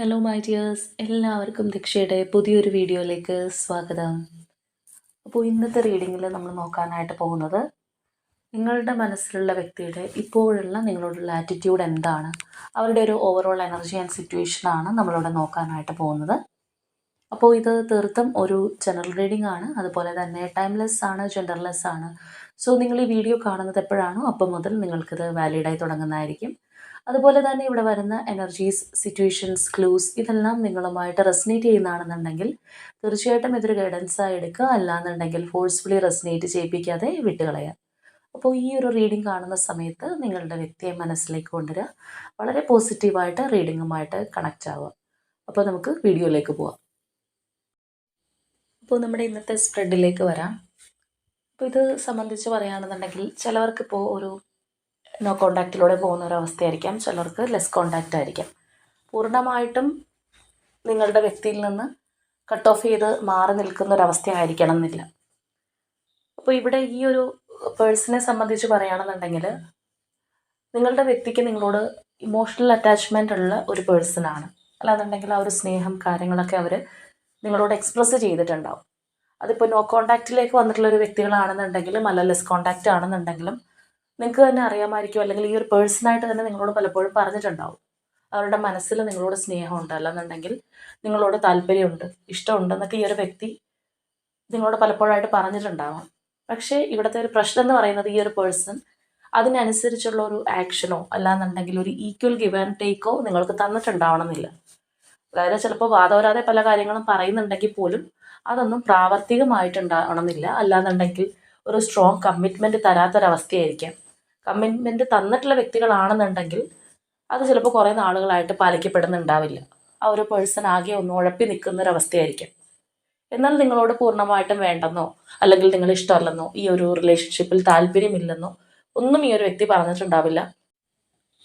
Hello my dears എല്ലാവർക്കും ദക്ഷയുടെ പുതിയൊരു വീഡിയോയിലേക്ക് സ്വാഗതം. അപ്പോൾ ഇന്നത്തെ റീഡിങ്ങിൽ നമ്മൾ നോക്കാനായിട്ട് പോകുന്നത് നിങ്ങളുടെ മനസ്സിലുള്ള വ്യക്തിയുടെ ഇപ്പോഴുള്ള നിങ്ങളോടുള്ള ആറ്റിറ്റ്യൂഡ് എന്താണ്? അവരുടെ ഒരു ഓവറോൾ എനർജി ആൻഡ് സിറ്റുവേഷനാണ് നമ്മളിവിടെ നോക്കാനായിട്ട് പോകുന്നത്. അപ്പോൾ ഇത് തീർത്തും ഒരു ജനറൽ റീഡിംഗ് ആണ്. അതുപോലെ തന്നെ ടൈംലെസ് ആണ് ജെൻഡർലെസ് ആണ്. സോ നിങ്ങൾ ഈ വീഡിയോ കാണുന്നത് എപ്പോഴാണോ അപ്പം മുതൽ നിങ്ങൾക്കിത് വാലിഡായി തുടങ്ങുന്നതായിരിക്കും. അതുപോലെ തന്നെ ഇവിടെ വരുന്ന എനർജീസ് സിറ്റുവേഷൻസ് ക്ലൂസ് ഇതെല്ലാം നിങ്ങളുമായിട്ട് റെസിനേറ്റ് ചെയ്യുന്നതാണെന്നുണ്ടെങ്കിൽ തീർച്ചയായിട്ടും ഇതൊരു ഗൈഡൻസായി എടുക്കുക. അല്ലാന്നുണ്ടെങ്കിൽ ഫോഴ്സ്ഫുള്ളി റെസിനേറ്റ് ചെയ്യിപ്പിക്കാതെ വിട്ടുകളയാം അപ്പോൾ ഈ ഒരു റീഡിംഗ് കാണുന്ന സമയത്ത് നിങ്ങളുടെ വ്യക്തിയെ മനസ്സിലേക്ക് കൊണ്ടുവരിക. വളരെ പോസിറ്റീവായിട്ട് റീഡിങ്ങുമായിട്ട് കണക്റ്റ് ആവുക. അപ്പോൾ നമുക്ക് വീഡിയോയിലേക്ക് പോവാം. അപ്പോൾ നമ്മുടെ ഇന്നത്തെ സ്പ്രെഡിലേക്ക് വരാം. അപ്പോൾ ഇത് സംബന്ധിച്ച് പറയുകയാണെന്നുണ്ടെങ്കിൽ ചിലവർക്കിപ്പോൾ ഒരു നോ കോണ്ടാക്റ്റിലൂടെ പോകുന്ന ഒരു അവസ്ഥയായിരിക്കാം ചിലർക്ക് ലെസ് കോണ്ടാക്റ്റ് ആയിരിക്കാം. പൂർണമായിട്ടും നിങ്ങളുടെ വ്യക്തിയിൽ നിന്ന് കട്ട് ഓഫ് ചെയ്ത് മാറി നിൽക്കുന്ന ഒരു അവസ്ഥയായിരിക്കണം എന്നില്ല അപ്പോൾ ഇവിടെ ഈ ഒരു പേഴ്സണെ സംബന്ധിച്ച് പറയുകയാണെന്നുണ്ടെങ്കിൽ നിങ്ങളുടെ വ്യക്തിക്ക് നിങ്ങളോട് ഇമോഷണൽ അറ്റാച്ച്മെന്റ് ഉള്ള ഒരു പേഴ്സണാണ് അല്ലാന്നുണ്ടെങ്കിൽ ആ ഒരു സ്നേഹം കാര്യങ്ങളൊക്കെ അവർ നിങ്ങളോട് എക്സ്പ്രസ് ചെയ്തിട്ടുണ്ടാവും. അതിപ്പോൾ നോ കോണ്ടാക്റ്റിലേക്ക് വന്നിട്ടുള്ള ഒരു വ്യക്തികളാണെന്നുണ്ടെങ്കിലും അല്ല ലെസ് കോണ്ടാക്റ്റ് ആണെന്നുണ്ടെങ്കിലും നിങ്ങൾക്ക് തന്നെ അറിയാമായിരിക്കും. അല്ലെങ്കിൽ ഈ ഒരു പേഴ്സണായിട്ട് തന്നെ നിങ്ങളോട് പലപ്പോഴും പറഞ്ഞിട്ടുണ്ടാവും. അവരുടെ മനസ്സിൽ നിങ്ങളോട് സ്നേഹമുണ്ട് അല്ലെന്നുണ്ടെങ്കിൽ നിങ്ങളോട് താല്പര്യമുണ്ട് ഇഷ്ടമുണ്ടെന്നൊക്കെ ഈ ഒരു വ്യക്തി നിങ്ങളോട് പലപ്പോഴായിട്ട് പറഞ്ഞിട്ടുണ്ടാവാം. പക്ഷേ ഇവിടുത്തെ ഒരു പ്രശ്നം എന്ന് പറയുന്നത് ഈ ഒരു പേഴ്സൺ അതിനനുസരിച്ചുള്ള ഒരു ആക്ഷനോ അല്ലാന്നുണ്ടെങ്കിൽ ഒരു ഈക്വൽ ഗിവ് ആൻഡ് ടേക്കോ നിങ്ങൾക്ക് തന്നിട്ടുണ്ടാവണമെന്നില്ല. അതായത് ചിലപ്പോൾ വാദവരാതെ പല കാര്യങ്ങളും പറയുന്നുണ്ടെങ്കിൽ പോലും അതൊന്നും പ്രാവർത്തികമായിട്ടുണ്ടാവണമെന്നില്ല. അല്ലാന്നുണ്ടെങ്കിൽ ഒരു സ്ട്രോങ് കമ്മിറ്റ്മെന്റ് തരാത്തൊരവസ്ഥയായിരിക്കാം. കമ്മിറ്റ്മെന്റ് തന്നിട്ടുള്ള വ്യക്തികളാണെന്നുണ്ടെങ്കിൽ അത് ചിലപ്പോൾ കുറേ നാളുകളായിട്ട് പാലിക്കപ്പെടുന്നുണ്ടാവില്ല. ആ ഒരു പേഴ്സൺ ആകെ ഒന്ന് ഉഴപ്പി നിൽക്കുന്ന ഒരു അവസ്ഥയായിരിക്കും എന്നാൽ നിങ്ങളോട് പൂർണമായിട്ടും വേണ്ടെന്നോ അല്ലെങ്കിൽ നിങ്ങൾ ഇഷ്ടമല്ലെന്നോ ഈ ഒരു റിലേഷൻഷിപ്പിൽ താല്പര്യമില്ലെന്നോ ഒന്നും ഈ ഒരു വ്യക്തി പറഞ്ഞിട്ടുണ്ടാവില്ല.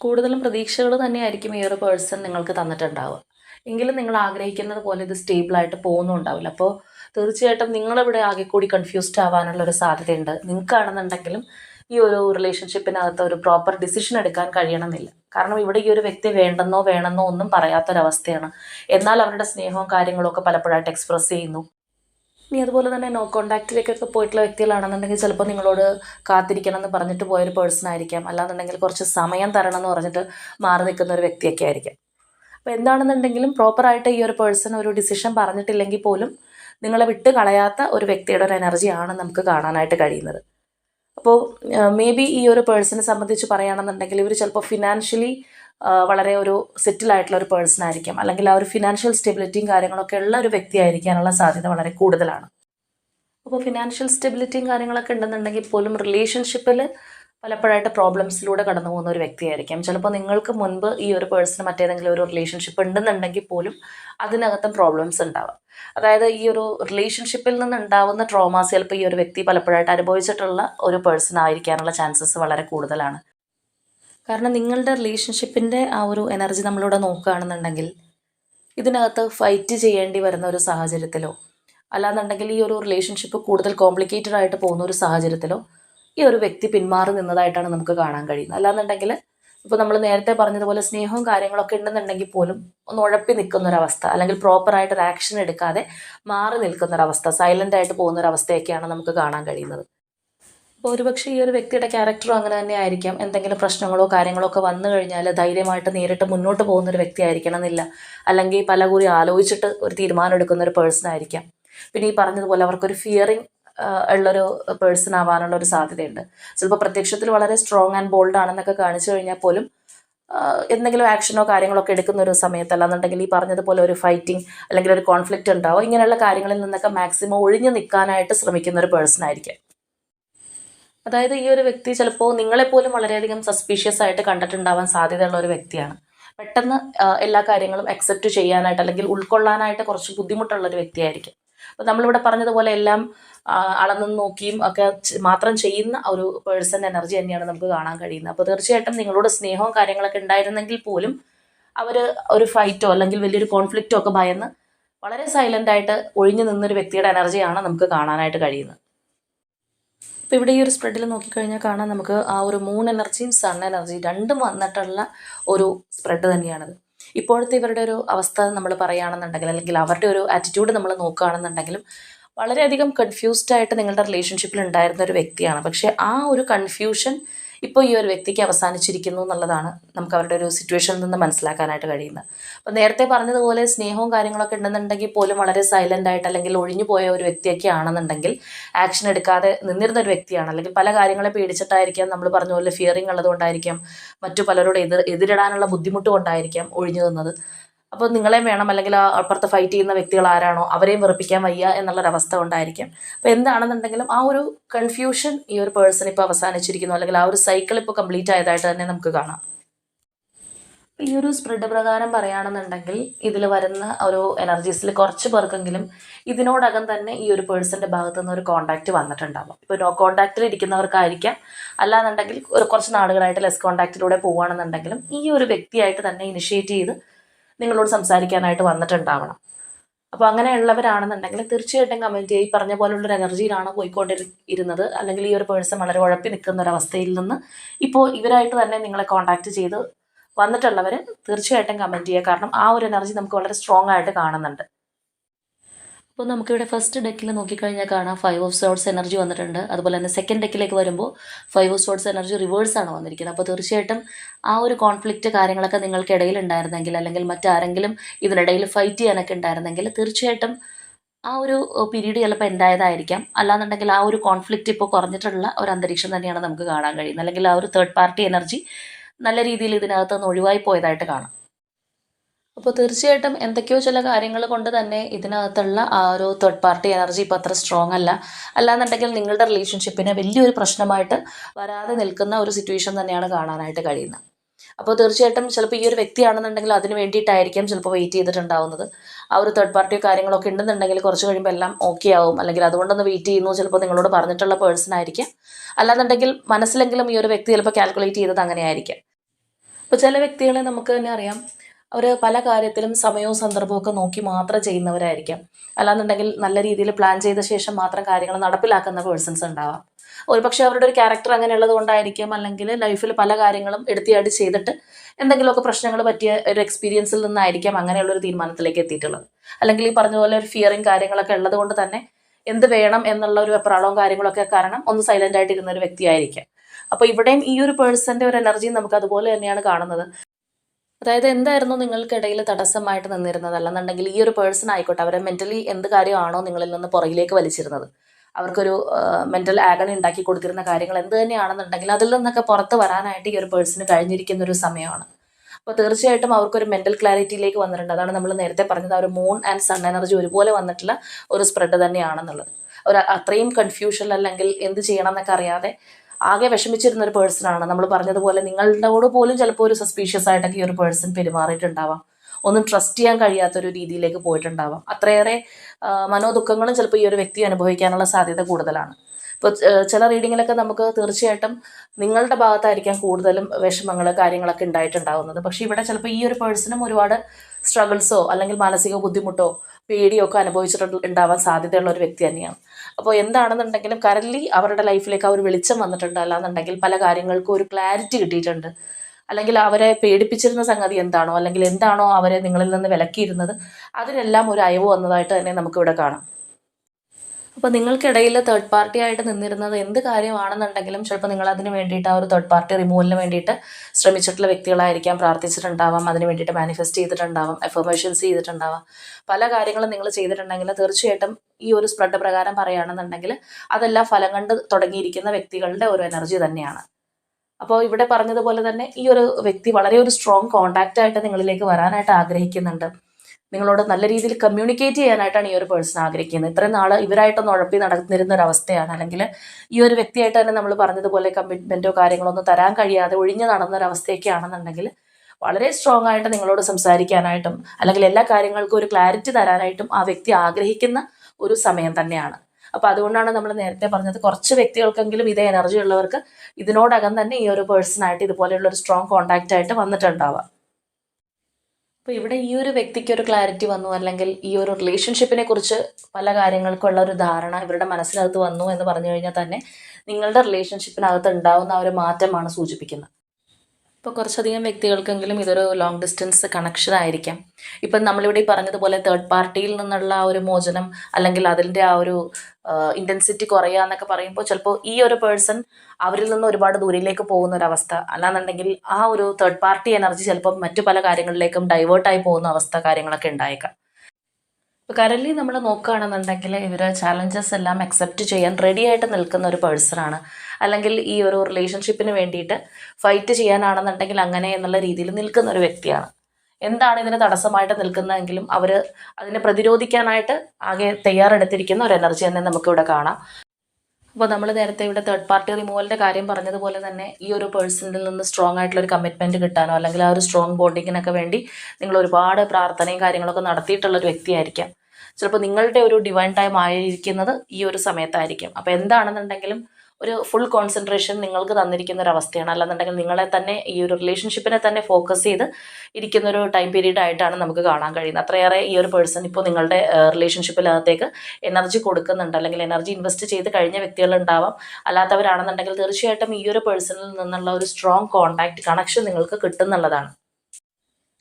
കൂടുതലും പ്രതീക്ഷകൾ തന്നെയായിരിക്കും ഈ ഒരു പേഴ്സൺ നിങ്ങൾക്ക് തന്നിട്ടുണ്ടാവുക. എങ്കിലും നിങ്ങൾ ആഗ്രഹിക്കുന്നത് പോലെ ഇത് സ്റ്റേബിളായിട്ട് പോകുന്നുണ്ടാവില്ല. അപ്പോൾ തീർച്ചയായിട്ടും നിങ്ങളിവിടെ ആകെ കൂടി കൺഫ്യൂസ്ഡ് ആവാനുള്ള ഒരു സാധ്യതയുണ്ട്. നിങ്ങൾക്കാണെന്നുണ്ടെങ്കിലും ഈ ഒരു റിലേഷൻഷിപ്പിനകത്ത് ഒരു പ്രോപ്പർ ഡിസിഷൻ എടുക്കാൻ കഴിയണമെന്നില്ല. കാരണം ഇവിടെ ഈ ഒരു വ്യക്തി വേണ്ടെന്നോ വേണമെന്നോ ഒന്നും പറയാത്തൊരവസ്ഥയാണ്. എന്നാൽ അവരുടെ സ്നേഹവും കാര്യങ്ങളും ഒക്കെ പലപ്പോഴായിട്ട് എക്സ്പ്രസ് ചെയ്യുന്നു. ഇനി അതുപോലെ തന്നെ നോ കോണ്ടാക്റ്റിലേക്കൊക്കെ പോയിട്ടുള്ള വ്യക്തികളാണെന്നുണ്ടെങ്കിൽ ചിലപ്പോൾ നിങ്ങളോട് കാത്തിരിക്കണം എന്ന് പറഞ്ഞിട്ട് പോയൊരു പേഴ്സൺ ആയിരിക്കാം. അല്ലാന്നുണ്ടെങ്കിൽ കുറച്ച് സമയം തരണം എന്ന് പറഞ്ഞിട്ട് മാറി നിൽക്കുന്ന ഒരു വ്യക്തിയൊക്കെ ആയിരിക്കാം. അപ്പോൾ എന്താണെന്നുണ്ടെങ്കിലും പ്രോപ്പറായിട്ട് ഈ ഒരു പേഴ്സൺ ഒരു ഡിസിഷൻ പറഞ്ഞിട്ടില്ലെങ്കിൽ പോലും നിങ്ങളെ വിട്ട് കളയാത്ത ഒരു വ്യക്തിയുടെ ഒരു എനർജിയാണ് നമുക്ക് കാണാനായിട്ട് കഴിയുന്നത്. അപ്പോൾ മേ ബി ഈ ഒരു പേഴ്സണെ സംബന്ധിച്ച് പറയുകയാണെന്നുണ്ടെങ്കിൽ ഇവർ ചിലപ്പോൾ ഫിനാൻഷ്യലി വളരെ ഒരു സെറ്റിലായിട്ടുള്ള ഒരു പേഴ്സൺ ആയിരിക്കാം. അല്ലെങ്കിൽ ആ ഒരു ഫിനാൻഷ്യൽ സ്റ്റെബിലിറ്റിയും കാര്യങ്ങളൊക്കെ ഉള്ള ഒരു വ്യക്തി ആയിരിക്കാനുള്ള സാധ്യത വളരെ കൂടുതലാണ്. അപ്പോൾ ഫിനാൻഷ്യൽ സ്റ്റെബിലിറ്റിയും കാര്യങ്ങളൊക്കെ ഉണ്ടെന്നുണ്ടെങ്കിൽ പോലും റിലേഷൻഷിപ്പിൽ പലപ്പോഴായിട്ട് പ്രോബ്ലംസിലൂടെ കടന്നു പോകുന്ന ഒരു വ്യക്തിയായിരിക്കാം. ചിലപ്പോൾ നിങ്ങൾക്ക് മുൻപ് ഈ ഒരു പേഴ്സണ് മറ്റേതെങ്കിലും ഒരു റിലേഷൻഷിപ്പ് ഉണ്ടെന്നുണ്ടെങ്കിൽ പോലും അതിനകത്തും പ്രോബ്ലംസ് ഉണ്ടാവാം. അതായത് ഈ ഒരു റിലേഷൻഷിപ്പിൽ നിന്ന് ഉണ്ടാവുന്ന ട്രോമാസ് ചിലപ്പോൾ ഈ ഒരു വ്യക്തി പലപ്പോഴായിട്ട് അനുഭവിച്ചിട്ടുള്ള ഒരു പേഴ്സൺ ആയിരിക്കാനുള്ള ചാൻസസ് വളരെ കൂടുതലാണ്. കാരണം നിങ്ങളുടെ റിലേഷൻഷിപ്പിന്റെ ആ ഒരു എനർജി നമ്മളിവിടെ നോക്കുകയാണെന്നുണ്ടെങ്കിൽ ഇതിനകത്ത് ഫൈറ്റ് ചെയ്യേണ്ടി വരുന്ന ഒരു സാഹചര്യത്തിലോ അല്ലാന്നുണ്ടെങ്കിൽ ഈ ഒരു റിലേഷൻഷിപ്പ് കൂടുതൽ കോംപ്ലിക്കേറ്റഡ് ആയിട്ട് പോകുന്ന ഒരു സാഹചര്യത്തിലോ ഈ ഒരു വ്യക്തി പിന്മാറി നിന്നതായിട്ടാണ് നമുക്ക് കാണാൻ കഴിയുന്നത്. അല്ലാന്നുണ്ടെങ്കിൽ ഇപ്പോൾ നമ്മൾ നേരത്തെ പറഞ്ഞതുപോലെ സ്നേഹവും കാര്യങ്ങളൊക്കെ ഉണ്ടെന്നുണ്ടെങ്കിൽ പോലും ഒന്ന് ഉഴപ്പി നിൽക്കുന്ന ഒരവസ്ഥ അല്ലെങ്കിൽ പ്രോപ്പറായിട്ട് ഒരു ആക്ഷൻ എടുക്കാതെ മാറി നിൽക്കുന്ന ഒരവസ്ഥ സൈലന്റ് ആയിട്ട് പോകുന്ന ഒരു അവസ്ഥയൊക്കെയാണ് നമുക്ക് കാണാൻ കഴിയുന്നത്. അപ്പോൾ ഒരുപക്ഷെ ഈ ഒരു വ്യക്തിയുടെ ക്യാരക്ടറും അങ്ങനെ തന്നെ ആയിരിക്കാം. എന്തെങ്കിലും പ്രശ്നങ്ങളോ കാര്യങ്ങളോ ഒക്കെ വന്നു കഴിഞ്ഞാൽ ധൈര്യമായിട്ട് നേരിട്ട് മുന്നോട്ട് പോകുന്ന ഒരു വ്യക്തി ആയിരിക്കണം എന്നില്ല. അല്ലെങ്കിൽ പല കൂടി ആലോചിച്ചിട്ട് ഒരു തീരുമാനം എടുക്കുന്ന ഒരു പേഴ്സൺ ആയിരിക്കാം. പിന്നെ ഈ പറഞ്ഞതുപോലെ അവർക്കൊരു ഫിയറിങ് ഉള്ളൊരു പേഴ്സൺ ആവാനുള്ള ഒരു സാധ്യതയുണ്ട്. ചിലപ്പോൾ പ്രത്യക്ഷത്തിൽ വളരെ സ്ട്രോങ് ആൻഡ് ബോൾഡ് ആണെന്നൊക്കെ കാണിച്ചു കഴിഞ്ഞാൽ പോലും എന്തെങ്കിലും ആക്ഷനോ കാര്യങ്ങളോ ഒക്കെ എടുക്കുന്ന ഒരു സമയത്തല്ല. എന്നുണ്ടെങ്കിൽ ഈ പറഞ്ഞതുപോലെ ഒരു ഫൈറ്റിംഗ് അല്ലെങ്കിൽ ഒരു കോൺഫ്ലിക്റ്റ് ഉണ്ടാവും? ഇങ്ങനെയുള്ള കാര്യങ്ങളിൽ നിന്നൊക്കെ മാക്സിമം ഒഴിഞ്ഞു നിൽക്കാനായിട്ട് ശ്രമിക്കുന്ന ഒരു പേഴ്സൺ ആയിരിക്കാം. അതായത് ഈ ഒരു വ്യക്തി ചിലപ്പോൾ നിങ്ങളെപ്പോലും വളരെയധികം സസ്പീഷ്യസ് ആയിട്ട് കണ്ടിട്ടുണ്ടാവാൻ സാധ്യതയുള്ള ഒരു വ്യക്തിയാണ്. പെട്ടെന്ന് എല്ലാ കാര്യങ്ങളും അക്സെപ്റ്റ് ചെയ്യാനായിട്ട് അല്ലെങ്കിൽ ഉൾക്കൊള്ളാനായിട്ട് കുറച്ച് ബുദ്ധിമുട്ടുള്ള ഒരു വ്യക്തിയായിരിക്കും. അപ്പോൾ നമ്മളിവിടെ പറഞ്ഞതുപോലെ എല്ലാം അളന്നും നോക്കിയും ഒക്കെ മാത്രം ചെയ്യുന്ന ഒരു പേഴ്സൺ എനർജി തന്നെയാണ് നമുക്ക് കാണാൻ കഴിയുന്നത്. അപ്പോൾ തീർച്ചയായിട്ടും നിങ്ങളോട് സ്നേഹവും കാര്യങ്ങളൊക്കെ ഉണ്ടായിരുന്നെങ്കിൽ പോലും അവർ ഒരു ഫൈറ്റോ അല്ലെങ്കിൽ വലിയൊരു കോൺഫ്ലിക്റ്റോ ഒക്കെ ഭയന്ന് വളരെ സൈലന്റ് ആയിട്ട് ഒഴിഞ്ഞു നിന്നൊരു വ്യക്തിയുടെ എനർജിയാണ് നമുക്ക് കാണാനായിട്ട് കഴിയുന്നത്. അപ്പോൾ ഇവിടെ ഈ ഒരു സ്പ്രെഡിൽ നോക്കിക്കഴിഞ്ഞാൽ കാണാൻ നമുക്ക് ആ ഒരു മൂൺ എനർജിയും സൺ എനർജിയും രണ്ടും വന്നിട്ടുള്ള ഒരു സ്പ്രെഡ് തന്നെയാണത്. ഇപ്പോഴത്തെ ഇവരുടെ ഒരു അവസ്ഥ നമ്മൾ പറയുകയാണെന്നുണ്ടെങ്കിൽ അല്ലെങ്കിൽ അവരുടെ ഒരു ആറ്റിറ്റ്യൂഡ് നമ്മൾ നോക്കുകയാണെന്നുണ്ടെങ്കിലും വളരെയധികം കൺഫ്യൂസ്ഡ് ആയിട്ട് നിങ്ങളുടെ റിലേഷൻഷിപ്പിൽ ഉണ്ടായിരുന്ന ഒരു വ്യക്തിയാണ്. പക്ഷേ ആ ഒരു കൺഫ്യൂഷൻ ഇപ്പോൾ ഈ ഒരു വ്യക്തിക്ക് അവസാനിച്ചിരിക്കുന്നു എന്നുള്ളതാണ് നമുക്ക് അവരുടെ ഒരു സിറ്റുവേഷനിൽ നിന്ന് മനസ്സിലാക്കാനായിട്ട് കഴിയുന്നത്. അപ്പോൾ നേരത്തെ പറഞ്ഞതുപോലെ സ്നേഹവും കാര്യങ്ങളൊക്കെ ഉണ്ടെന്നുണ്ടെങ്കിൽ പോലും വളരെ സൈലന്റ് ആയിട്ട് അല്ലെങ്കിൽ ഒഴിഞ്ഞു പോയ ഒരു വ്യക്തിയൊക്കെ ആണെന്നുണ്ടെങ്കിൽ ആക്ഷൻ എടുക്കാതെ നിന്നിരുന്ന ഒരു വ്യക്തിയാണ്. അല്ലെങ്കിൽ പല കാര്യങ്ങളെ പേടിച്ചിട്ടായിരിക്കാം നമ്മൾ പറഞ്ഞ പോലെ ഫിയറിങ് ഉള്ളതുകൊണ്ടായിരിക്കാം. മറ്റു പലരോട് എതിർ എതിരിടാനുള്ള ബുദ്ധിമുട്ട് കൊണ്ടായിരിക്കാം ഒഴിഞ്ഞു നിന്നത്. അപ്പോൾ നിങ്ങളെയും വേണം അല്ലെങ്കിൽ അപ്പുറത്ത് ഫൈറ്റ് ചെയ്യുന്ന വ്യക്തികൾ ആരാണോ അവരെയും വെറുപ്പിക്കാൻ വയ്യ എന്നുള്ളൊരവസ്ഥ ഉണ്ടായിരിക്കും. അപ്പോൾ എന്താണെന്നുണ്ടെങ്കിലും ആ ഒരു കൺഫ്യൂഷൻ ഈ ഒരു പേഴ്സൺ ഇപ്പോൾ അവസാനിച്ചിരിക്കുന്നു. അല്ലെങ്കിൽ ആ ഒരു സൈക്കിൾ ഇപ്പോൾ കംപ്ലീറ്റ് ആയതായിട്ട് തന്നെ നമുക്ക് കാണാം. ഈ ഒരു സ്പ്രെഡ് പ്രകാരം പറയുകയാണെന്നുണ്ടെങ്കിൽ ഇതിൽ വരുന്ന ഒരു എനർജീസിൽ കുറച്ച് പേർക്കെങ്കിലും ഇതിനോടകം തന്നെ ഈ ഒരു പേഴ്സന്റെ ഭാഗത്തു നിന്ന് ഒരു കോണ്ടാക്റ്റ് വന്നിട്ടുണ്ടാവും. ഇപ്പോൾ നോ കോണ്ടാക്റ്റിൽ ഇരിക്കുന്നവർക്കായിരിക്കാം. അല്ലാന്നുണ്ടെങ്കിൽ കുറച്ച് നാളുകളായിട്ട് ലെസ് കോണ്ടാക്റ്റിലൂടെ പോവുകയാണെന്നുണ്ടെങ്കിലും ഈ ഒരു വ്യക്തിയായിട്ട് തന്നെ ഇനിഷ്യേറ്റ് ചെയ്ത് നിങ്ങളോട് സംസാരിക്കാനായിട്ട് വന്നിട്ടുണ്ടാവണം. അപ്പോൾ അങ്ങനെയുള്ളവരാണെന്നുണ്ടെങ്കിൽ തീർച്ചയായിട്ടും കമ്മ്യൂണിറ്റി ഈ പറഞ്ഞ പോലുള്ളൊരു എനർജിയിലാണ് പോയിക്കൊണ്ടിരുന്നത്. അല്ലെങ്കിൽ ഈ ഒരു പേഴ്സൺ വളരെ ഉഴപ്പി നിൽക്കുന്ന ഒരു അവസ്ഥയിൽ നിന്ന് ഇപ്പോൾ ഇവരായിട്ട് തന്നെ നിങ്ങളെ കോൺടാക്റ്റ് ചെയ്ത് വന്നിട്ടുള്ളവർ തീർച്ചയായിട്ടും കമന്റ് ചെയ്യുക. കാരണം ആ ഒരു എനർജി നമുക്ക് വളരെ സ്ട്രോങ് ആയിട്ട് കാണുന്നുണ്ട്. അപ്പോൾ നമുക്കിവിടെ ഫസ്റ്റ് ഡെക്കിൽ നോക്കിക്കഴിഞ്ഞാൽ കാണാം ഫൈവ് ഓഫ് സോഡ്സ് എനർജി വന്നിട്ടുണ്ട്. അതുപോലെ തന്നെ സെക്കൻഡ് ഡെക്കിലേക്ക് വരുമ്പോൾ five of swords energy reverse ആണ് വന്നിരിക്കുന്നത്. അപ്പോൾ തീർച്ചയായിട്ടും ആ ഒരു കോൺഫ്ലിക്റ്റ് കാര്യങ്ങളൊക്കെ നിങ്ങൾക്കിടയിൽ ഉണ്ടായിരുന്നെങ്കിൽ അല്ലെങ്കിൽ മറ്റാരെങ്കിലും ഇതിനിടയിൽ ഫൈറ്റ് ചെയ്യാനൊക്കെ ഉണ്ടായിരുന്നെങ്കിൽ തീർച്ചയായിട്ടും ആ ഒരു പീരീഡ് ചിലപ്പോൾ എന്തായതായിരിക്കാം. അല്ലാന്നുണ്ടെങ്കിൽ ആ ഒരു കോൺഫ്ലിക്റ്റ് ഇപ്പോൾ കുറഞ്ഞിട്ടുള്ള ഒരു അന്തരീക്ഷം തന്നെയാണ് നമുക്ക് കാണാൻ കഴിയുന്നത്. അല്ലെങ്കിൽ ആ ഒരു തേർഡ് പാർട്ടി എനർജി നല്ല രീതിയിൽ ഇതിനകത്ത് നിന്ന് ഒഴിവായി പോയതായിട്ട് കാണാം. അപ്പോൾ തീർച്ചയായിട്ടും എന്തൊക്കെയോ ചില കാര്യങ്ങൾ കൊണ്ട് തന്നെ ഇതിനകത്തുള്ള ആ ഒരു തേർഡ് പാർട്ടി എനർജി ഇപ്പോൾ അത്ര സ്ട്രോങ് അല്ല. അല്ലാന്നുണ്ടെങ്കിൽ നിങ്ങളുടെ റിലേഷൻഷിപ്പിനെ വലിയൊരു പ്രശ്നമായിട്ട് വരാതെ നിൽക്കുന്ന ഒരു സിറ്റുവേഷൻ തന്നെയാണ് കാണാനായിട്ട് കഴിയുന്നത്. അപ്പോൾ തീർച്ചയായിട്ടും ചിലപ്പോൾ ഈ ഒരു വ്യക്തിയാണെന്നുണ്ടെങ്കിൽ അതിന് വേണ്ടിയിട്ടായിരിക്കാം ചിലപ്പോൾ വെയിറ്റ് ചെയ്തിട്ടുണ്ടാവുന്നത്. ആ ഒരു തേർഡ് പാർട്ടിയോ കാര്യങ്ങളൊക്കെ ഉണ്ടെന്നുണ്ടെങ്കിൽ കുറച്ച് കഴിയുമ്പോൾ എല്ലാം ഓക്കെ ആവും. അല്ലെങ്കിൽ അതുകൊണ്ടൊന്ന് വെയിറ്റ് ചെയ്യുന്നു ചിലപ്പോൾ നിങ്ങളോട് പറഞ്ഞിട്ടുള്ള പേഴ്സൺ ആയിരിക്കാം. അല്ലാന്നുണ്ടെങ്കിൽ മനസ്സിലെങ്കിലും ഈ ഒരു വ്യക്തി ചിലപ്പോൾ കാൽക്കുലേറ്റ് ചെയ്തത് അങ്ങനെയായിരിക്കാം. അപ്പോൾ ചില വ്യക്തികളെ നമുക്ക് തന്നെ അറിയാം. അവർ പല കാര്യത്തിലും സമയവും സന്ദർഭവും ഒക്കെ നോക്കി മാത്രം ചെയ്യുന്നവരായിരിക്കാം. അല്ലാന്നുണ്ടെങ്കിൽ നല്ല രീതിയിൽ പ്ലാൻ ചെയ്ത ശേഷം മാത്രം കാര്യങ്ങൾ നടപ്പിലാക്കുന്ന പേഴ്സൺസ് ഉണ്ടാവാം. ഒരുപക്ഷെ അവരുടെ ഒരു ക്യാരക്ടർ അങ്ങനെയുള്ളത് കൊണ്ടായിരിക്കാം അല്ലെങ്കിൽ ലൈഫിൽ പല കാര്യങ്ങളും എടുത്തിയായിട്ട് ചെയ്തിട്ട് എന്തെങ്കിലുമൊക്കെ പ്രശ്നങ്ങൾ പറ്റിയ ഒരു എക്സ്പീരിയൻസിൽ നിന്നായിരിക്കാം അങ്ങനെയുള്ള ഒരു തീരുമാനത്തിലേക്ക് എത്തിയിട്ടുള്ളത്. അല്ലെങ്കിൽ ഈ പറഞ്ഞതുപോലെ പോലെ ഒരു ഫിയറിങ് കാര്യങ്ങളൊക്കെ ഉള്ളത് കൊണ്ട് തന്നെ എന്ത് വേണം എന്നുള്ള ഒരു വെപ്രാളവും കാര്യങ്ങളൊക്കെ കാരണം ഒന്ന് സൈലന്റ് ആയിട്ട് ഇരുന്ന ഒരു വ്യക്തിയായിരിക്കാം. അപ്പോൾ ഇവിടെയും ഈ ഒരു പേഴ്സന്റെ ഒരു എനർജിയും നമുക്ക് അതുപോലെ തന്നെയാണ് കാണുന്നത്. അതായത് എന്തായിരുന്നു നിങ്ങൾക്കിടയിൽ തടസ്സമായിട്ട് നിന്നിരുന്നത്? അല്ലെന്നുണ്ടെങ്കിൽ ഈ ഒരു പേഴ്സൺ ആയിക്കോട്ടെ അവരെ മെന്റലി എന്ത് കാര്യമാണോ നിങ്ങളിൽ നിന്ന് പുറകിലേക്ക് വലിച്ചിരുന്നത്? അവർക്കൊരു മെന്റൽ ആഗണി ഉണ്ടാക്കി കൊടുത്തിരുന്ന കാര്യങ്ങൾ എന്ത് തന്നെയാണെന്നുണ്ടെങ്കിൽ അതിൽ നിന്നൊക്കെ പുറത്ത് വരാനായിട്ട് ഈ ഒരു പേഴ്സൺ കഴിഞ്ഞിരിക്കുന്ന ഒരു സമയമാണ്. അപ്പോൾ തീർച്ചയായിട്ടും അവർക്കൊരു മെന്റൽ ക്ലാരിറ്റിയിലേക്ക് വന്നിട്ടുണ്ട്. അതാണ് നമ്മൾ നേരത്തെ പറഞ്ഞത് ആ ഒരു മൂൺ ആൻഡ് സൺ എനർജി ഒരുപോലെ വന്നിട്ടുള്ള ഒരു സ്പ്രെഡ് തന്നെയാണെന്നുള്ളത്. ഒരു അത്രയും കൺഫ്യൂഷൻ അല്ലെങ്കിൽ എന്ത് ചെയ്യണം എന്നൊക്കെ അറിയാതെ ആകെ വിഷമിച്ചിരുന്ന ഒരു പേഴ്സൺ ആണ്. നമ്മൾ പറഞ്ഞതുപോലെ നിങ്ങളോട് പോലും ചിലപ്പോൾ ഒരു സസ്പീഷ്യസ് ആയിട്ടൊക്കെ ഈ ഒരു പേഴ്സൺ പെരുമാറിയിട്ടുണ്ടാവാം. ഒന്നും ട്രസ്റ്റ് ചെയ്യാൻ കഴിയാത്ത ഒരു രീതിയിലേക്ക് പോയിട്ടുണ്ടാവാം. അത്രയേറെ മനോദുഖങ്ങളും ചിലപ്പോൾ ഈ ഒരു വ്യക്തി അനുഭവിക്കാനുള്ള സാധ്യത കൂടുതലാണ്. ഇപ്പോൾ ചില റീഡിങ്ങിലൊക്കെ നമുക്ക് തീർച്ചയായിട്ടും നിങ്ങളുടെ ഭാഗത്തായിരിക്കാം കൂടുതലും വിഷമങ്ങൾ കാര്യങ്ങളൊക്കെ ഉണ്ടായിട്ടുണ്ടാവുന്നത്. പക്ഷേ ഇവിടെ ചിലപ്പോൾ ഈ ഒരു പേഴ്സണും ഒരുപാട് സ്ട്രഗിൾസോ അല്ലെങ്കിൽ മാനസിക ബുദ്ധിമുട്ടോ പേടിയോ ഒക്കെ അനുഭവിച്ചിട്ട് സാധ്യതയുള്ള ഒരു വ്യക്തി തന്നെയാണ്. അപ്പോൾ എന്താണെന്നുണ്ടെങ്കിലും കറൻലി അവരുടെ ലൈഫിലേക്ക് ആ ഒരു വെളിച്ചം വന്നിട്ടുണ്ട് അല്ലാന്നുണ്ടെങ്കിൽ പല കാര്യങ്ങൾക്കും ഒരു ക്ലാരിറ്റി കിട്ടിയിട്ടുണ്ട്. അല്ലെങ്കിൽ അവരെ പേടിപ്പിച്ചിരുന്ന സംഗതി എന്താണോ അല്ലെങ്കിൽ എന്താണോ അവരെ നിങ്ങളിൽ നിന്ന് വിലക്കിയിരുന്നത് അതിനെല്ലാം ഒരു അയവ് വന്നതായിട്ട് തന്നെ നമുക്കിവിടെ കാണാം. അപ്പോൾ നിങ്ങൾക്കിടയിൽ തേർഡ് പാർട്ടി ആയിട്ട് നിന്നിരുന്നത് എന്ത് കാര്യമാണെന്നുണ്ടെങ്കിലും ചിലപ്പോൾ നിങ്ങൾ അതിന് വേണ്ടിയിട്ട് ആ ഒരു തേർഡ് പാർട്ടി റിമൂവലിന് വേണ്ടിയിട്ട് ശ്രമിച്ചിട്ടുള്ള വ്യക്തികളായിരിക്കാം പ്രാർത്ഥിച്ചിട്ടുണ്ടാവാം അതിന് വേണ്ടിയിട്ട് മാനിഫെസ്റ്റ് ചെയ്തിട്ടുണ്ടാവാം എഫർമേഷൻസ് ചെയ്തിട്ടുണ്ടാവാം. പല കാര്യങ്ങളും നിങ്ങൾ ചെയ്തിട്ടുണ്ടെങ്കിൽ തീർച്ചയായിട്ടും ഈ ഒരു സ്പ്രെഡ് പ്രകാരം പറയുകയാണെന്നുണ്ടെങ്കിൽ അതെല്ലാം ഫലം കണ്ട് തുടങ്ങിയിരിക്കുന്ന വ്യക്തികളുടെ ഒരു എനർജി തന്നെയാണ്. അപ്പോൾ ഇവിടെ പറഞ്ഞതുപോലെ തന്നെ ഈ ഒരു വ്യക്തി വളരെ ഒരു സ്ട്രോങ് കോണ്ടാക്റ്റ് ആയിട്ട് നിങ്ങളിലേക്ക് വരാനായിട്ട് ആഗ്രഹിക്കുന്നുണ്ട്. നിങ്ങളോട് നല്ല രീതിയിൽ കമ്മ്യൂണിക്കേറ്റ് ചെയ്യാനായിട്ടാണ് ഈ ഒരു പേഴ്സൺ ആഗ്രഹിക്കുന്നത്. ഇത്രയും നാൾ ഇവരായിട്ടൊന്ന് ഉഴപ്പി നടന്നിരുന്ന ഒരു അവസ്ഥയാണ്. അല്ലെങ്കിൽ ഈ ഒരു വ്യക്തിയായിട്ട് തന്നെ നമ്മൾ പറഞ്ഞതുപോലെ കമ്മിറ്റ്മെന്റോ കാര്യങ്ങളോ ഒന്നും തരാൻ കഴിയാതെ ഒഴിഞ്ഞു നടന്ന ഒരു അവസ്ഥയൊക്കെ ആണെന്നുണ്ടെങ്കിൽ വളരെ സ്ട്രോങ് ആയിട്ട് നിങ്ങളോട് സംസാരിക്കാനായിട്ടും അല്ലെങ്കിൽ എല്ലാ കാര്യങ്ങൾക്കും ഒരു ക്ലാരിറ്റി തരാനായിട്ടും ആ വ്യക്തി ആഗ്രഹിക്കുന്ന ഒരു സമയം തന്നെയാണ്. അപ്പോൾ അതുകൊണ്ടാണ് നമ്മൾ നേരത്തെ പറഞ്ഞത് കുറച്ച് വ്യക്തികൾക്കെങ്കിലും ഇതേ എനർജി ഉള്ളവർക്ക് ഇതിനോടകം തന്നെ ഈ ഒരു പേഴ്സണായിട്ട് ഇതുപോലെയുള്ള ഒരു സ്ട്രോങ് കോണ്ടാക്റ്റ് ആയിട്ട് വന്നിട്ടുണ്ടാവാം അപ്പോൾ ഇവിടെ ഈ ഒരു വ്യക്തിക്ക് ഒരു ക്ലാരിറ്റി വന്നു അല്ലെങ്കിൽ ഈ ഒരു റിലേഷൻഷിപ്പിനെ കുറിച്ച് പല കാര്യങ്ങൾക്കുള്ള ഒരു ധാരണ ഇവരുടെ മനസ്സിനകത്ത് വന്നു എന്ന് പറഞ്ഞു കഴിഞ്ഞാൽ തന്നെ നിങ്ങളുടെ റിലേഷൻഷിപ്പിനകത്ത് ഉണ്ടാവുന്ന ആ ഒരു മാറ്റമാണ് സൂചിപ്പിക്കുന്നത്. ഇപ്പോൾ കുറച്ചധികം വ്യക്തികൾക്കെങ്കിലും ഇതൊരു ലോങ് ഡിസ്റ്റൻസ് കണക്ഷൻ ആയിരിക്കാം. ഇപ്പം നമ്മളിവിടെ പറഞ്ഞതുപോലെ തേർഡ് പാർട്ടിയിൽ നിന്നുള്ള ആ ഒരു മോചനം അല്ലെങ്കിൽ അതിന്റെ ആ ഒരു ഇന്റൻസിറ്റി കുറയുക എന്നൊക്കെ പറയുമ്പോൾ ചിലപ്പോൾ ഈ ഒരു പേഴ്സൺ അവരിൽ നിന്ന് ഒരുപാട് ദൂരയിലേക്ക് പോകുന്ന ഒരു അവസ്ഥ. അല്ലാന്നുണ്ടെങ്കിൽ ആ ഒരു തേർഡ് പാർട്ടി എനർജി ചിലപ്പം മറ്റു പല കാര്യങ്ങളിലേക്കും ഡൈവേർട്ടായി പോകുന്ന അവസ്ഥ കാര്യങ്ങളൊക്കെ ഉണ്ടായേക്കാം. ഇപ്പോൾ കറൻലി നമ്മൾ നോക്കുകയാണെന്നുണ്ടെങ്കിൽ ഇവർ ചാലഞ്ചസ് എല്ലാം അക്സെപ്റ്റ് ചെയ്യാൻ റെഡി ആയിട്ട് നിൽക്കുന്ന ഒരു പേഴ്സണാണ് അല്ലെങ്കിൽ ഈ ഒരു റിലേഷൻഷിപ്പിന് വേണ്ടിയിട്ട് ഫൈറ്റ് ചെയ്യാനാണെന്നുണ്ടെങ്കിൽ അങ്ങനെ എന്നുള്ള രീതിയിൽ നിൽക്കുന്ന ഒരു വ്യക്തിയാണ്. എന്താണ് ഇതിന് തടസ്സമായിട്ട് നിൽക്കുന്നതെങ്കിലും അവർ അതിനെ പ്രതിരോധിക്കാനായിട്ട് ആകെ തയ്യാറെടുത്തിരിക്കുന്ന ഒരു എനർജി തന്നെ നമുക്കിവിടെ കാണാം. അപ്പോൾ നമ്മൾ നേരത്തെ ഇവിടെ തേർഡ് പാർട്ടി റിമൂവലിന്റെ കാര്യം പറഞ്ഞതുപോലെ തന്നെ ഈ ഒരു പേഴ്സണിൽ നിന്ന് സ്ട്രോങ് ആയിട്ടുള്ള ഒരു കമ്മിറ്റ്മെന്റ് കിട്ടാനോ അല്ലെങ്കിൽ ആ ഒരു സ്ട്രോങ് ബോണ്ടിങ്ങിനൊക്കെ വേണ്ടി നിങ്ങൾ ഒരുപാട് പ്രാർത്ഥനയും കാര്യങ്ങളൊക്കെ നടത്തിയിട്ടുള്ള ഒരു വ്യക്തിയായിരിക്കാം. ചിലപ്പോൾ നിങ്ങളുടെ ഒരു ഡിവൈൻ ടൈം ആയിരിക്കുന്നത് ഈ ഒരു സമയത്തായിരിക്കും. അപ്പോൾ എന്താണെന്നുണ്ടെങ്കിലും ഒരു ഫുൾ കോൺസെൻട്രേഷൻ നിങ്ങൾക്ക് തന്നിരിക്കുന്ന ഒരു അവസ്ഥയാണ്. അല്ലാന്നുണ്ടെങ്കിൽ നിങ്ങളെ തന്നെ ഈ ഒരു റിലേഷൻഷിപ്പിനെ തന്നെ ഫോക്കസ് ചെയ്ത് ഇരിക്കുന്ന ഒരു ടൈം പീരീഡ് ആയിട്ടാണ് നമുക്ക് കാണാൻ കഴിയുന്നത്. അത്രയേറെ ഈ ഒരു പേഴ്സൺ ഇപ്പോൾ നിങ്ങളുടെ റിലേഷൻഷിപ്പിനകത്തേക്ക് എനർജി കൊടുക്കുന്നുണ്ട്. അല്ലെങ്കിൽ എനർജി ഇൻവെസ്റ്റ് ചെയ്ത് കഴിഞ്ഞ വ്യക്തികളുണ്ടാവാം. അല്ലാത്തവരാണെന്നുണ്ടെങ്കിൽ തീർച്ചയായിട്ടും ഈ ഒരു പേഴ്സണിൽ നിന്നുള്ള ഒരു സ്ട്രോങ് കോൺടാക്ട് കണക്ഷൻ നിങ്ങൾക്ക് കിട്ടുന്നുള്ളതാണ്.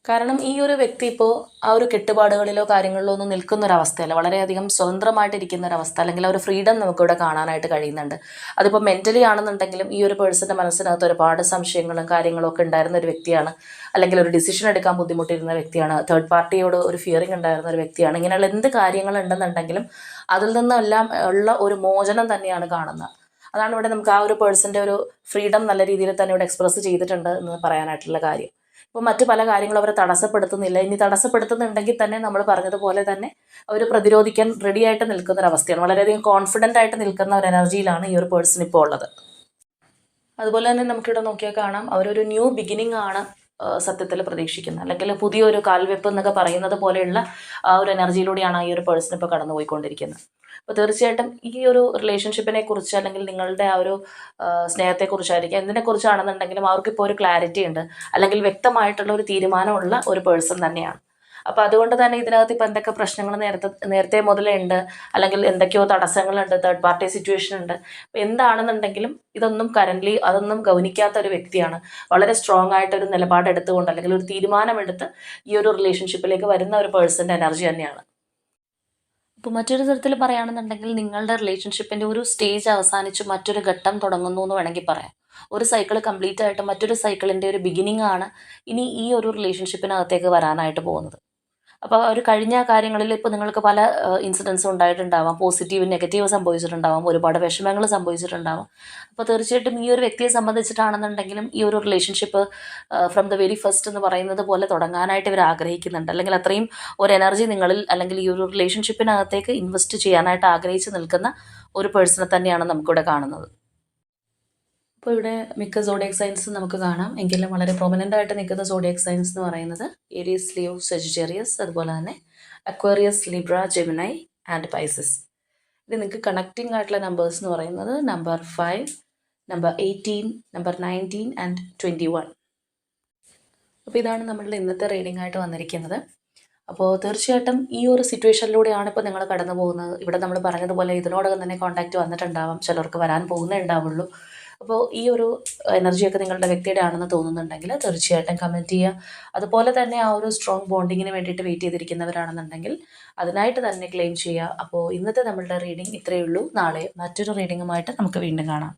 കാരണം ഈ ഒരു വ്യക്തി ഇപ്പോൾ ആ ഒരു കെട്ടുപാടുകളിലോ കാര്യങ്ങളിലോ ഒന്നും നിൽക്കുന്ന ഒരു അവസ്ഥയല്ല വളരെയധികം സ്വതന്ത്രമായിട്ടിരിക്കുന്ന ഒരു അവസ്ഥ അല്ലെങ്കിൽ ആ ഒരു ഫ്രീഡം നമുക്കിവിടെ കാണാനായിട്ട് കഴിയുന്നുണ്ട്. അതിപ്പോൾ മെന്റലി ആണെന്നുണ്ടെങ്കിലും ഈ ഒരു പേഴ്സന്റെ മനസ്സിനകത്ത് ഒരുപാട് സംശയങ്ങളും കാര്യങ്ങളും ഒക്കെ ഉണ്ടായിരുന്ന ഒരു വ്യക്തിയാണ്. അല്ലെങ്കിൽ ഒരു ഡിസിഷൻ എടുക്കാൻ ബുദ്ധിമുട്ടിരുന്ന വ്യക്തിയാണ്. തേർഡ് പാർട്ടിയോട് ഒരു ഫിയറിംഗ് ഉണ്ടായിരുന്ന ഒരു വ്യക്തിയാണ്. ഇങ്ങനെയുള്ള എന്ത് കാര്യങ്ങൾ ഉണ്ടെന്നുണ്ടെങ്കിലും അതിൽ നിന്നെല്ലാം ഉള്ള ഒരു മോചനം തന്നെയാണ് കാണുന്നത്. അതാണ് ഇവിടെ നമുക്ക് ആ ഒരു പേഴ്സന്റെ ഒരു ഫ്രീഡം നല്ല രീതിയിൽ തന്നെ ഇവിടെ എക്സ്പ്രസ് ചെയ്തിട്ടുണ്ട് എന്ന് പറയാനായിട്ടുള്ള കാര്യം. ഇപ്പോൾ മറ്റു പല കാര്യങ്ങളും അവരെ തടസ്സപ്പെടുത്തുന്നില്ല. ഇനി തടസ്സപ്പെടുത്തുന്നുണ്ടെങ്കിൽ തന്നെ നമ്മൾ പറഞ്ഞതുപോലെ തന്നെ അവർ പ്രതിരോധിക്കാൻ റെഡി ആയിട്ട് നിൽക്കുന്ന ഒരു അവസ്ഥയാണ് വളരെയധികം കോൺഫിഡന്റ് ആയിട്ട് നിൽക്കുന്ന ഒരു എനർജിയിലാണ് ഈ ഒരു പേഴ്സൺ ഇപ്പോൾ ഉള്ളത്. അതുപോലെ തന്നെ നമുക്കിവിടെ നോക്കിയാൽ കാണാം. അവരൊരു ന്യൂ ബിഗിനിങ് ആണ്. സത്യത്തിൽ പ്രതീക്ഷിക്കുന്നത് അല്ലെങ്കിൽ പുതിയൊരു കാൽവെപ്പ് എന്നൊക്കെ പറയുന്നത് പോലെയുള്ള ആ ഒരു എനർജിയിലൂടെയാണ് ഈ ഒരു പേഴ്സൺ ഇപ്പോൾ കടന്നുപോയിക്കൊണ്ടിരിക്കുന്നത്. അപ്പോൾ തീർച്ചയായിട്ടും ഈ ഒരു റിലേഷൻഷിപ്പിനെ കുറിച്ച് അല്ലെങ്കിൽ നിങ്ങളുടെ ആ ഒരു സ്നേഹത്തെക്കുറിച്ചായിരിക്കും എന്തിനെക്കുറിച്ചാണെന്നുണ്ടെങ്കിലും അവർക്കിപ്പോൾ ഒരു ക്ലാരിറ്റി ഉണ്ട്. അല്ലെങ്കിൽ വ്യക്തമായിട്ടുള്ള ഒരു തീരുമാനമുള്ള ഒരു പേഴ്സൺ തന്നെയാണ്. അപ്പോൾ അതുകൊണ്ട് തന്നെ ഇതിനകത്ത് ഇപ്പോൾ എന്തൊക്കെ പ്രശ്നങ്ങൾ നേരത്തെ നേരത്തെ മുതലേ ഉണ്ട് അല്ലെങ്കിൽ എന്തൊക്കെയോ തടസ്സങ്ങളുണ്ട് തേർഡ് പാർട്ടി സിറ്റുവേഷൻ ഉണ്ട്. എന്താണെന്നുണ്ടെങ്കിലും ഇതൊന്നും കറന്റ്ലി അതൊന്നും ഗൗനിക്കാത്ത ഒരു വ്യക്തിയാണ്. വളരെ സ്ട്രോങ് ആയിട്ടൊരു നിലപാടെടുത്തുകൊണ്ട് അല്ലെങ്കിൽ ഒരു തീരുമാനമെടുത്ത് ഈ ഒരു റിലേഷൻഷിപ്പിലേക്ക് വരുന്ന ഒരു പേഴ്സന്റെ എനർജി തന്നെയാണ്. ഇപ്പോൾ മറ്റൊരു തരത്തിൽ പറയുകയാണെന്നുണ്ടെങ്കിൽ നിങ്ങളുടെ റിലേഷൻഷിപ്പിന്റെ ഒരു സ്റ്റേജ് അവസാനിച്ച് മറ്റൊരു ഘട്ടം തുടങ്ങുന്നു എന്ന് വേണമെങ്കിൽ പറയാം. ഒരു സൈക്കിൾ കംപ്ലീറ്റ് ആയിട്ട് മറ്റൊരു സൈക്കിളിന്റെ ഒരു ബിഗിനിങ് ആണ് ഇനി ഈ ഒരു റിലേഷൻഷിപ്പിനകത്തേക്ക് വരാനായിട്ട് പോകുന്നത്. അപ്പോൾ ഒരു കഴിഞ്ഞ കാര്യങ്ങളിൽ ഇപ്പോൾ നിങ്ങൾക്ക് പല ഇൻസിഡൻസും ഉണ്ടായിട്ടുണ്ടാവാം. പോസിറ്റീവ് നെഗറ്റീവ് സംഭവിച്ചിട്ടുണ്ടാവാം. ഒരുപാട് വിഷമങ്ങൾ സംഭവിച്ചിട്ടുണ്ടാവാം. അപ്പോൾ തീർച്ചയായിട്ടും ഈ ഒരു വ്യക്തിയെ സംബന്ധിച്ചിട്ടാണെന്നുണ്ടെങ്കിലും ഈ ഒരു relationship from the very first എന്ന് പറയുന്നത് പോലെ തുടങ്ങാനായിട്ട് ഇവർ ആഗ്രഹിക്കുന്നുണ്ട്. അല്ലെങ്കിൽ അത്രയും ഒരു എനർജി നിങ്ങളിൽ അല്ലെങ്കിൽ ഈ ഒരു റിലേഷൻഷിപ്പിനകത്തേക്ക് ഇൻവെസ്റ്റ് ചെയ്യാനായിട്ട് ആഗ്രഹിച്ച് നിൽക്കുന്ന ഒരു പേഴ്സണെ തന്നെയാണ് നമുക്കിവിടെ കാണുന്നത്. ഇപ്പോൾ ഇവിടെ മിക്ക സോഡിയക് സൈൻസ് നമുക്ക് കാണാം. എങ്കിലും വളരെ പ്രൊമനന്റ് ആയിട്ട് നിൽക്കുന്ന സോഡിയക് സൈൻസ് എന്ന് പറയുന്നത് ഏരിയസ് ലിയോ സെജിറ്റേറിയസ് അതുപോലെ തന്നെ Aquarius Libra Gemini and Pisces ഇത് നിങ്ങൾക്ക് കണക്റ്റിംഗ് ആയിട്ടുള്ള നമ്പേഴ്സ് എന്ന് പറയുന്നത് number five number eighteen number nineteen and twenty one അപ്പോൾ ഇതാണ് നമ്മളുടെ ഇന്നത്തെ റീഡിംഗ് ആയിട്ട് വന്നിരിക്കുന്നത്. അപ്പോൾ തീർച്ചയായിട്ടും ഈ ഒരു സിറ്റുവേഷനിലൂടെയാണ് ഇപ്പോൾ നിങ്ങൾ കടന്നു പോകുന്നത് ഇവിടെ നമ്മൾ പറഞ്ഞതുപോലെ ഇതിനോടകം തന്നെ കോൺടാക്റ്റ് വന്നിട്ടുണ്ടാവാം. ചിലർക്ക് വരാൻ പോകുന്നേ ഉണ്ടാവുള്ളൂ. അപ്പോൾ ഈ ഒരു എനർജിയൊക്കെ നിങ്ങളുടെ വ്യക്തിയുടെ ആണെന്ന് തോന്നുന്നുണ്ടെങ്കിൽ തീർച്ചയായിട്ടും കമന്റ് ചെയ്യുക. അതുപോലെ തന്നെ ആ ഒരു സ്ട്രോങ് ബോണ്ടിങ്ങിന് വേണ്ടിയിട്ട് വെയിറ്റ് ചെയ്തിരിക്കുന്നവരാണെന്നുണ്ടെങ്കിൽ അതിനായിട്ട് തന്നെ ക്ലെയിം ചെയ്യുക. അപ്പോൾ ഇന്നത്തെ നമ്മളുടെ റീഡിംഗ് ഇത്രയേ ഉള്ളൂ. നാളെ മറ്റൊരു റീഡിങ്ങുമായിട്ട് നമുക്ക് വീണ്ടും കാണാം.